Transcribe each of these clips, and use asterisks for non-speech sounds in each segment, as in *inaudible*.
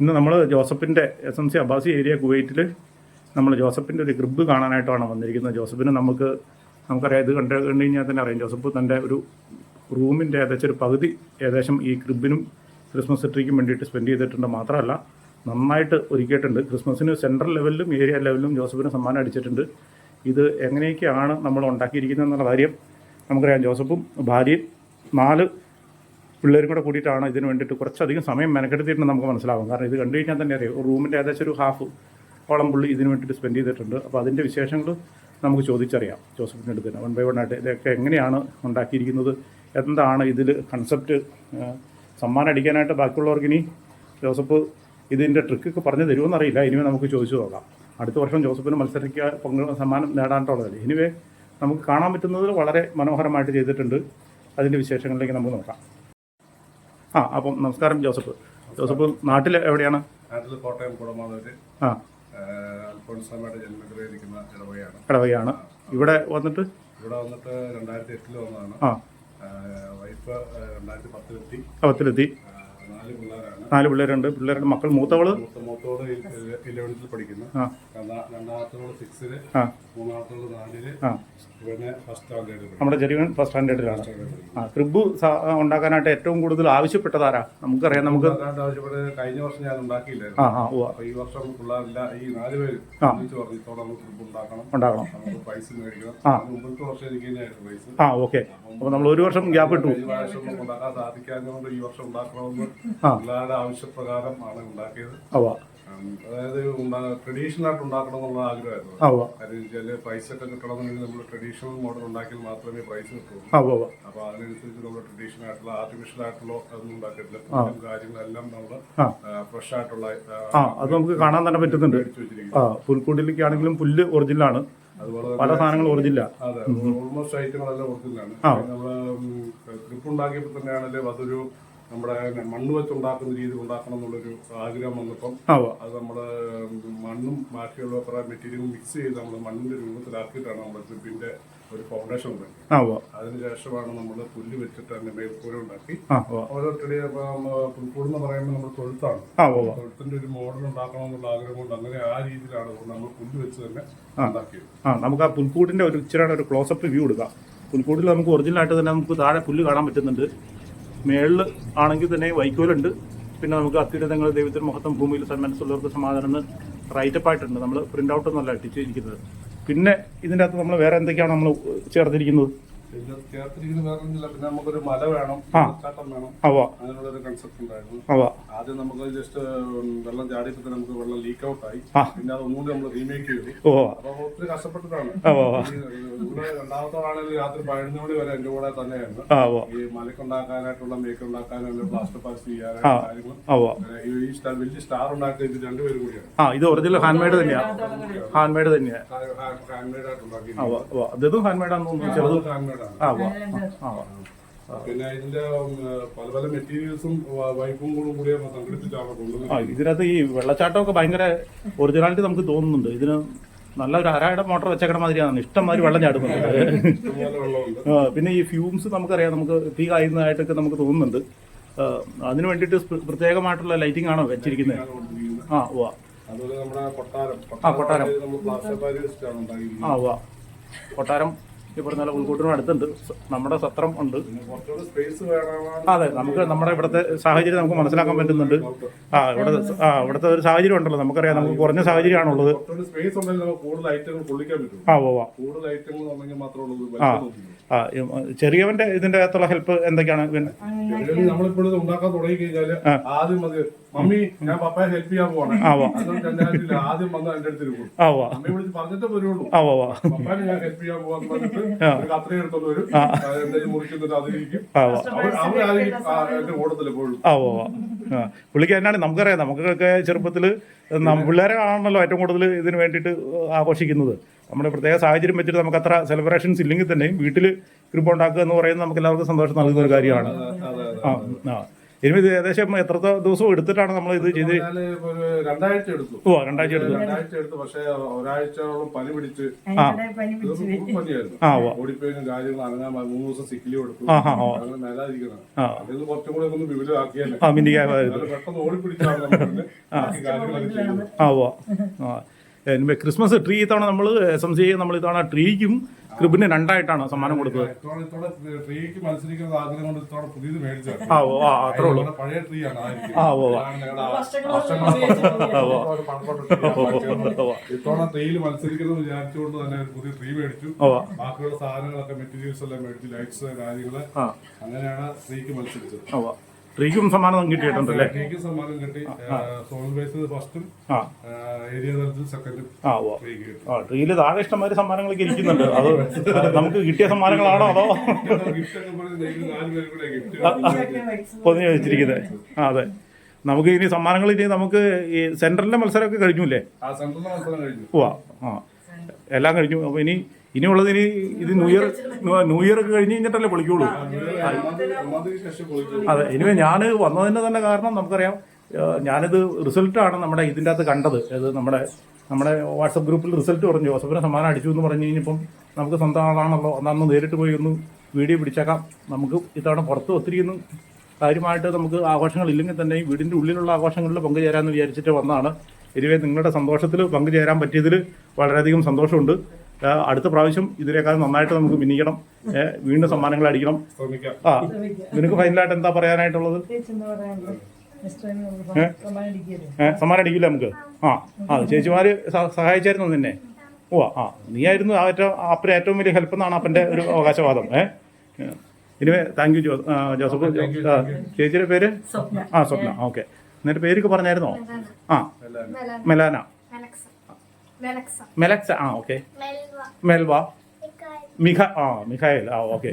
ഇന്ന് നമ്മൾ ജോസഫിന്റെ S M C Abbasi area കുവൈറ്റിൽ നമ്മൾ ജോസഫിന്റെ ഒരു ഗ്രിബ് കാണാനായിട്ടാണ് വന്നിരിക്കുന്നത്. ജോസഫിന് നമുക്ക് നമുക്കറിയാം ഇത് കണ്ട് കണ്ടു കഴിഞ്ഞാൽ തന്നെ അറിയാം. ജോസഫ് തന്റെ ഒരു റൂമിന്റെ ഏകദേശം ഒരു പകുതി ഏകദേശം ഈ ക്രിബിനും ക്രിസ്മസ് ട്രീക്കും വേണ്ടിയിട്ട് സ്പെൻഡ് ചെയ്തിട്ടുണ്ട്. മാത്രമല്ല നന്നായിട്ട് ഒരുക്കിയിട്ടുണ്ട്. ക്രിസ്മസിന് സെൻട്രൽ ലെവലിലും ഏരിയ ലെവലിലും ജോസഫിന് സമ്മാനം അടിച്ചിട്ടുണ്ട്. ഇത് എങ്ങനെയൊക്കെയാണ് നമ്മൾ ഉണ്ടാക്കിയിരിക്കുന്നത് എന്നുള്ള കാര്യം നമുക്കറിയാം. ജോസഫും ഭാര്യയും നാല് പിള്ളേരും കൂടെ കൂടിയിട്ടാണ് ഇതിന് വേണ്ടിയിട്ട് കുറച്ചധികം സമയം മെനക്കെടുത്തിട്ടുണ്ട് നമുക്ക് മനസ്സിലാവും. കാരണം ഇത് കണ്ടു കഴിഞ്ഞാൽ തന്നെ അറിയാം റൂമിന്റെ ഏകദേശം ഒരു ഹാഫ് ഓളം പുള്ളി ഇതിന് വേണ്ടിയിട്ട് സ്പെൻഡ് ചെയ്തിട്ടുണ്ട്. അപ്പോൾ അതിന്റെ വിശേഷങ്ങൾ നമുക്ക് ചോദിച്ചറിയാം ജോസഫിന്റെ അടുത്ത് തന്നെ. വൺ ബൈ വൺ ആയിട്ട് ഇതൊക്കെ എങ്ങനെയാണ് ഉണ്ടാക്കിയിരിക്കുന്നത്? എന്താണ് ഇതിൽ കൺസെപ്റ്റ് സമ്മാനം അടിക്കാനായിട്ട് ബാക്കിയുള്ളവർക്ക് ഇനി ജോസഫ് ഇതിന്റെ ട്രിക്കൊക്കെ പറഞ്ഞു തരുമെന്നറിയില്ല ഇനിമേ നമുക്ക് ചോദിച്ചു നോക്കാം. അടുത്ത വർഷം ജോസഫിന് മത്സരിക്കുക പങ്ക് സമ്മാനം നേടാനായിട്ടുള്ളതല്ലേ ഇനിവേ നമുക്ക് കാണാൻ പറ്റുന്നത് വളരെ മനോഹരമായിട്ട് ചെയ്തിട്ടുണ്ട്. അതിന്റെ വിശേഷങ്ങളിലേക്ക് നമുക്ക് നോക്കാം. ആ അപ്പം നമസ്കാരം ജോസഫ്. ജോസഫ് നാട്ടിൽ എവിടെയാണ്? നാട്ടിൽ കോട്ടയം കുടമാളൂര് ആ. അൽഫോൺസാമയുടെ ജന്മഗ്രഹിക്കുന്ന ഇടവകയാണ്. ഇടവകയാണ്. ഇവിടെ വന്നിട്ട്? ഇവിടെ വന്നിട്ട് രണ്ടായിരത്തി എട്ടിൽ വന്നതാണ്. ആ. വൈഫ് രണ്ടായിരത്തി പത്തിലെത്തി. അവത്തിലെത്തി നാല് പിള്ളേരാണ്. നാല് പിള്ളേരുണ്ട്. പിള്ളേരുടെ മക്കൾ മൂത്തവൾ? ഇലവൻത്തിൽ പഠിക്കുന്നു. സിക്സിൽ നാലിൽ നമ്മുടെ ചെറിയവൻ ഫസ്റ്റ് സ്റ്റാൻഡേർഡിലാണ് ആ ക്രിബ് ഉണ്ടാക്കാനായിട്ട് ഏറ്റവും കൂടുതൽ ആവശ്യപ്പെട്ടതാരാ? നമുക്കറിയാം നമുക്ക് കഴിഞ്ഞ വർഷം ഞാൻ ഉണ്ടാക്കിയില്ലായിരുന്നു. ആ ഈ വർഷം പിള്ളേരില്ല ഈ നാല് പേര് ഉണ്ടാക്കണം. ഉണ്ടാകണം നമുക്ക് പൈസ മേടിക്കണം. മുമ്പത്തെ വർഷം എനിക്ക് തന്നെയായിരുന്നു പൈസ. ആ ഓക്കെ. അപ്പോൾ നമ്മൾ ഒരു വർഷം ഗ്യാപ്പ് ഇട്ടു. സാധിക്കാഞ്ഞതുകൊണ്ട് ഈ വർഷം ഉണ്ടാക്കണമെന്ന്. പിള്ളേരുടെ ആവശ്യപ്രകാരം ആണ് ഉണ്ടാക്കിയത്. അതായത് ട്രഡീഷണൽ ആയിട്ട് ഉണ്ടാക്കണം എന്നുള്ള ആഗ്രഹമായിരുന്നു കാര്യം വെച്ചാൽ പൈസ ഒക്കെ കിട്ടണമെന്നുണ്ടെങ്കിൽ നമ്മൾ ട്രഡീഷണൽ മോഡൽ ഉണ്ടാക്കിയാൽ മാത്രമേ പ്രൈസ് കിട്ടുള്ളൂ. അപ്പൊ അതിനനുസരിച്ച് നമ്മൾ ട്രഡീഷണൽ ആയിട്ടുള്ള ആർട്ടിഫിഷ്യൽ ആയിട്ടുള്ള അതൊന്നും ഉണ്ടാക്കിയിട്ടില്ല കാര്യങ്ങളെല്ലാം നമ്മൾ ഫ്രഷ് ആയിട്ടുള്ള അത് നമുക്ക് കാണാൻ തന്നെ പറ്റുന്നുണ്ട്. പുൽക്കൂട്ടിലേക്ക് ആണെങ്കിലും പുല്ല് ഒറിജിനൽ ആണ് പല സാധനങ്ങളും ഒറിജിനൽ അതെ ഓൾമോസ്റ്റ് ഐറ്റങ്ങളെല്ലാം ഒറിജിനലാണ്. നമ്മൾ ട്രിപ്പ് ഉണ്ടാക്കിയപ്പോൾ തന്നെയാണെങ്കിലും അതൊരു നമ്മുടെ മണ്ണ് വെച്ച് ഉണ്ടാക്കുന്ന രീതി ഉണ്ടാക്കണം എന്നുള്ളൊരു ആഗ്രഹം വന്നപ്പം അത് നമ്മൾ മണ്ണും ബാക്കിയുള്ള കുറെ മെറ്റീരിയലും മിക്സ് ചെയ്ത് നമ്മൾ മണ്ണിന്റെ രൂപത്തിലാക്കിയിട്ടാണ് നമ്മുടെ ട്രിപ്പിന്റെ ഒരു ഫൗണ്ടേഷൻ ഉണ്ടാക്കി അതിനുശേഷമാണ് നമ്മൾ പുല്ല് വെച്ചിട്ട് അതിന്റെ മേൽക്കൂര ഉണ്ടാക്കി. ഓരോരുത്തരുടെ പുൽക്കൂട് എന്ന് പറയുമ്പോൾ നമ്മൾ തൊഴുത്താണ്. തൊഴുത്തിന്റെ ഒരു മോഡൽ ഉണ്ടാക്കണം എന്നുള്ള ആഗ്രഹം കൊണ്ട് അങ്ങനെ ആ രീതിയിലാണ് നമ്മൾ പുല്ല് വെച്ച് തന്നെ ഉണ്ടാക്കിയത്. നമുക്ക് ആ പുൽക്കൂടിന്റെ ഒരു ഇച്ചിരിയുടെ ഒരു ക്ലോസപ്പ് വ്യൂ എടുക്കാം. പുൽക്കൂടിൽ നമുക്ക് ഒറിജിനൽ ആയിട്ട് തന്നെ നമുക്ക് താഴെ പുല്ല് കാണാൻ പറ്റുന്നുണ്ട്. മേളിൽ ആണെങ്കിൽ തന്നെ വൈക്കോലുണ്ട്. പിന്നെ നമുക്ക് അത്യുന്നതങ്ങൾ ദൈവത്തിന് മഹത്വം ഭൂമിയിൽ സന്മനസ്സുള്ളവർക്ക് സമാധാനം റൈറ്റപ്പ് ആയിട്ടുണ്ട്. നമ്മൾ പ്രിന്റ് ഔട്ട് ഒന്നല്ല ഇട്ടിരിക്കുന്നത് പിന്നെ ഇതിന്റെ അകത്ത് നമ്മൾ വേറെ എന്തൊക്കെയാണ് നമ്മൾ ചേർത്തിരിക്കുന്നത്? പിന്നെ ചേർത്തിരിക്കുന്ന വേറെ ഒന്നുമില്ല. പിന്നെ നമുക്കൊരു മല വേണം ചാട്ടം വേണം. അവ. അങ്ങനെയുള്ള ഒരു കൺസെപ്റ്റ് ഉണ്ടായിരുന്നു. അവ. ആദ്യം നമുക്ക് ജസ്റ്റ് വെള്ളം ചാടിയപ്പോൾ തന്നെ നമുക്ക് വെള്ളം ലീക്ക് ഔട്ട് ആയി. പിന്നെ അത് ഒന്നുകൂടി നമ്മൾ റീമേക്ക് ചെയ്തു. ഓ. അപ്പൊ ഒത്തിരി കഷ്ടപ്പെട്ടിട്ടാണ്. അവ അവ ഈ, രാത്രി പതിനൊന്ന് മണി വരെ എന്റെ കൂടെ തന്നെയായിരുന്നു. ഈ മലക്കുണ്ടാക്കാനായിട്ടുള്ള മേക്ക് പ്ലാസ്റ്റർ പാസ്. കാര്യങ്ങളും. സ്റ്റാർ വലിയ സ്റ്റാർ ഉണ്ടാക്കിയത് ഇത് രണ്ടുപേരും കൂടിയാണ്. ആ ഇത് ഒറിജിനൽ ഹാൻഡ് മെയ്ഡ് തന്നെയാണ് ഹാൻഡ് മെയ്ഡ് തന്നെയാണ് ഹാൻഡ് മെയ്ഡ് ആയിട്ട് ഉണ്ടാക്കി അവ അവ അതും ഹാൻഡ് മെയ്ഡാണെന്ന് തോന്നുന്നു. ചെറുത് ഹാൻഡ് മെയ്ഡ് ആണ്. ആ ആ പിന്നെ ഇതിന്റെ ഉം, പല പല മെറ്റീരിയൽസും വൈപ്പും കൂടെ കൂടി സംഘടിപ്പിച്ചാണ് കൊണ്ടുവന്നത്. ആ ഇതിനകത്ത് ഈ വെള്ളച്ചാട്ടമൊക്കെ ഭയങ്കര ഒറിജിനാലിറ്റി നമുക്ക് തോന്നുന്നുണ്ട്. ഇതിന് നല്ല ഒരു അരായുടെ മോട്ടർ വെച്ചേക്കണ മാതിരിയാണ്. ഇഷ്ടം മാതിരി വെള്ളം ചാടുന്നുണ്ട്. വെള്ളമുണ്ട്. ആ, പിന്നെ ഈ ഫ്യൂംസ് നമുക്കറിയാം. നമുക്ക് തീ കായുന്നതായിട്ടൊക്കെ നമുക്ക് തോന്നുന്നുണ്ട്. ആ, അതിന് വേണ്ടിയിട്ട് സ്പ- പ്രത്യേകമായിട്ടുള്ള ലൈറ്റിംഗ് ആണോ വെച്ചിരിക്കുന്നത്. ആ ഉവ്വ. അതുപോലെ നമ്മുടെ കൊട്ടാരം. ആ, കൊട്ടാരം. നമ്മൾ പ്ലാസ്റ്റർ ഉണ്ടാക്കിയിരിക്കുന്നത്. ആ ഉവ്വ. കൊട്ടാരം ഈ പറഞ്ഞ ഉൾക്കൂട്ടിനും അടുത്തുണ്ട്. നമ്മുടെ സത്രം ഉണ്ട്. അതെ നമുക്ക് നമ്മുടെ ഇവിടുത്തെ സാഹചര്യം നമുക്ക് മനസ്സിലാക്കാൻ പറ്റുന്നുണ്ട്. ആ ഇവിടെ ആ ഇവിടുത്തെ ഒരു സാഹചര്യം ഉണ്ടല്ലോ. നമുക്കറിയാം നമുക്ക് കുറഞ്ഞ സാഹചര്യമാണുള്ളത്. ആ ആ ആ ചെറിയവന്റെ ഇതിന്റെ അകത്തുള്ള ഹെൽപ്പ് എന്തൊക്കെയാണ്? പിന്നെ ആദ്യം മമ്മി ഞാൻ പപ്പയെ ഹെൽപ്പ് ചെയ്യാൻ കാര്യത്തിൽ ആദ്യം വന്ന് എന്റെ അടുത്ത് ഉവ്വ അമ്മയെ വിളിച്ച് പറഞ്ഞിട്ട് വരുള്ളൂ. പപ്പാനെ ഞാൻ ഹെൽപ്പ് ചെയ്യാൻ പോവാന്ന് പറഞ്ഞിട്ട് കത്രയും എടുത്തോണ്ട് വരും. എന്തെങ്കിലും മുറിക്കുന്നിട്ട് അതിരിക്കും അവരായിരിക്കും എന്റെ കൂട്ടത്തിൽ എപ്പോഴും പുള്ളിക്ക് എന്നാണ് നമുക്കറിയാം. നമുക്കൊക്കെ ചെറുപ്പത്തിൽ പിള്ളേരെ ആണല്ലോ ഏറ്റവും കൂടുതൽ ഇതിന് വേണ്ടിയിട്ട് ആഘോഷിക്കുന്നത്. നമ്മുടെ പ്രത്യേക സാഹചര്യം വെച്ചിട്ട് നമുക്ക് അത്ര സെലിബ്രേഷൻസ് ഇല്ലെങ്കിൽ തന്നെയും വീട്ടിൽ ഗ്രൂപ്പ് ഉണ്ടാക്കുക എന്ന് പറയുന്നത് നമുക്ക് എല്ലാവർക്കും സന്തോഷം നൽകുന്ന ഒരു കാര്യമാണ്. ആ ആ. ഇനി ഇത് ഏകദേശം എത്ര ദിവസം എടുത്തിട്ടാണ് നമ്മൾ ഇത് ചെയ്ത് രണ്ടാഴ്ച എടുത്തു. ഓ രണ്ടാഴ്ച എടുത്തു. രണ്ടാഴ്ച എടുത്തു. പക്ഷെ ഒരാഴ്ചയോളം പനി പിടിച്ച് ആ. ഓടിപ്പോയും കാര്യങ്ങൾ അങ്ങനെ മൂന്ന് ദിവസം സിക്കിലി കൊടുത്തു അങ്ങനെ മേലാതിരിക്കണം. അതിൽ കുറച്ചും കൂടെ ഒന്ന് വിപുലമാക്കിയാലേ. പെട്ടെന്ന് ഓടിപ്പിടിച്ചാണ് ആ. ക്രിസ്മസ് ട്രീ ഇത്തവണ നമ്മൾ എസ് എം സി നമ്മൾ ഇത്തവണ ട്രീക്കും ക്രിബിന് രണ്ടായിട്ടാണ് സമ്മാനം കൊടുത്തത്? ട്രീക്ക് മത്സരിക്കുന്ന ആഗ്രഹം കൊണ്ട് ഇത്തവണ പുതിയത് മേടിച്ചാണ് ആ ഓ ആ അത്രേ ഉള്ളൂ. പഴയ ട്രീ ആണ് ആ. ഇത്തവണ ട്രീയിൽ മത്സരിക്കുന്നത് വിചാരിച്ചുകൊണ്ട് തന്നെ ഒരു പുതിയ ട്രീ മേടിച്ചു. ബാക്കിയുള്ള സാധനങ്ങളൊക്കെ മെറ്റീരിയൽസ് എല്ലാം മേടിച്ചു ലൈറ്റ്സ് കാര്യങ്ങൾ. അങ്ങനെയാണ് ട്രീക്ക് മത്സരിച്ചത്. ട്രീക്കും സമ്മാനം കിട്ടിയിട്ടുണ്ടല്ലേ? ട്രീക്ക് സമ്മാനം കിട്ടി. സോൺ ബേസ് ഫസ്റ്റും ആ. ഏരിയ തലത്തിൽ സെക്കൻഡും ആ ഉവ്വ്. ട്രീക്ക് കിട്ടി. ആ ട്രീയിൽ താഴെ ഇഷ്ടംമാതിരി സമ്മാനങ്ങളൊക്കെ ഇരിക്കുന്നുണ്ട്. അത് നമുക്ക് കിട്ടിയ സമ്മാനങ്ങളാണോ അതോ? പൊതിഞ്ഞ് വെച്ചിരിക്കുന്നത് ആ അതെ. നമുക്ക് ഇനി സമ്മാനങ്ങൾ ഇനി നമുക്ക് ഈ സെൻട്രലിന്റെ മത്സരമൊക്കെ കഴിഞ്ഞൂല്ലേ? കഴിഞ്ഞു. അല്ലേ ആ. എല്ലാം കഴിഞ്ഞു. അപ്പോൾ ഇനി ഇനിയുള്ളത് ഇനി ഇത് ന്യൂ ഇയർ ന്യൂ ഇയർ ഒക്കെ കഴിഞ്ഞ് കഴിഞ്ഞിട്ടല്ലേ പൊളിക്കുള്ളൂ. അതെ ഇനി ഞാൻ വന്നതിന്റെ തന്നെ കാരണം നമുക്കറിയാം ഞാനിത് റിസൾട്ടാണ് നമ്മുടെ ഇതിന്റെ അകത്ത് കണ്ടത്. അത് നമ്മുടെ നമ്മുടെ വാട്സപ്പ് ഗ്രൂപ്പിൽ റിസൾട്ട് പറഞ്ഞു. ജോസഫിനെ സമ്മാനം അടിച്ചു എന്ന് പറഞ്ഞു കഴിഞ്ഞപ്പം നമുക്ക് സ്വന്തം ആളാണല്ലോ. അന്നന്ന് നേരിട്ട് പോയി ഒന്ന് വീഡിയോ പിടിച്ചേക്കാം. നമുക്ക് ഇത്തവണ പുറത്ത് ഒത്തിരി ഒന്നും കാര്യമായിട്ട് നമുക്ക് ആഘോഷങ്ങളില്ലെങ്കിൽ തന്നെ ഈ വീടിന്റെ ഉള്ളിലുള്ള ആഘോഷങ്ങളിൽ പങ്കുചേരാമെന്ന് വിചാരിച്ചിട്ട് വന്നതാണ്. ഇതുവരെ നിങ്ങളുടെ സന്തോഷത്തിൽ പങ്കുചേരാൻ പറ്റിയതിൽ വളരെയധികം സന്തോഷമുണ്ട്. അടുത്ത പ്രാവശ്യം ഇതിനേക്കാൾ നന്നായിട്ട് നമുക്ക് മിന്നിക്കണം ഏഹ് വീണ്ടും സമ്മാനങ്ങൾ അടിക്കണം. ആ നിനക്ക് ഫൈനലായിട്ട് എന്താ പറയാനായിട്ടുള്ളത്? സമ്മാനം അടിക്കില്ല നമുക്ക്. ആ ആ ചേച്ചിമാര് സഹായിച്ചായിരുന്നു നിന്നെ. ഓ ആ നീയായിരുന്നു ആയിരുന്നു ഏറ്റവും അപ്പന് ഏറ്റവും വലിയ ഹെൽപ്പ് എന്നാണ് അപ്പന്റെ ഒരു അവകാശവാദം. ഏ? Anyway thank you Jo Joseph. ചേച്ചിയുടെ പേര്? സ്വപ്ന. ആ സ്വപ്ന. ഓക്കെ എന്നിട്ട് പേരൊക്കെ പറഞ്ഞായിരുന്നോ? ആ. മെലാന మెలక్సా మెలక్సా ఓకే మెల్వా മിഖ ആ മിഖായൽ. ആ ഓക്കെ.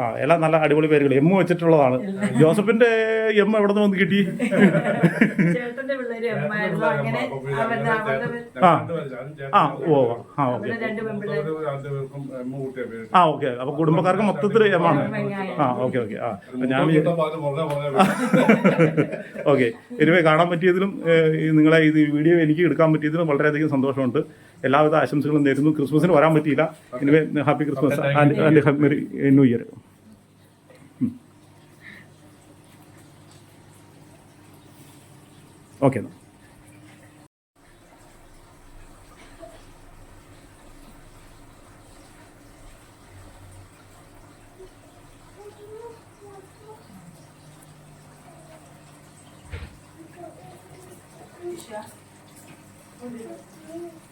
ആ എല്ലാം നല്ല അടിപൊളി പേരുകൾ. എം വെച്ചിട്ടുള്ളതാണ്. ജോസഫിന്റെ എം എവിടെ നിന്ന് വന്ന് കിട്ടി? ആ. ആ ഓ ആ ഓക്കെ. ആ ഓക്കെ. അപ്പൊ കുടുംബക്കാർക്ക് മൊത്തത്തിൽ എം ആണ്. ആ ഓക്കെ ഓക്കെ. ആ ഞാൻ *laughs* ഓക്കെ. എനിവേ കാണാൻ പറ്റിയതിലും നിങ്ങളെ ഇത് വീഡിയോ എനിക്ക് എടുക്കാൻ പറ്റിയതിലും വളരെയധികം സന്തോഷമുണ്ട്. എല്ലാവിധ ആശംസകളും നേരുന്നു. ക്രിസ്മസിന് വരാൻ പറ്റിയില്ല. Anyway happy Christmas. And happy new year. Okay എന്നാൽ എന്തെങ്കിലും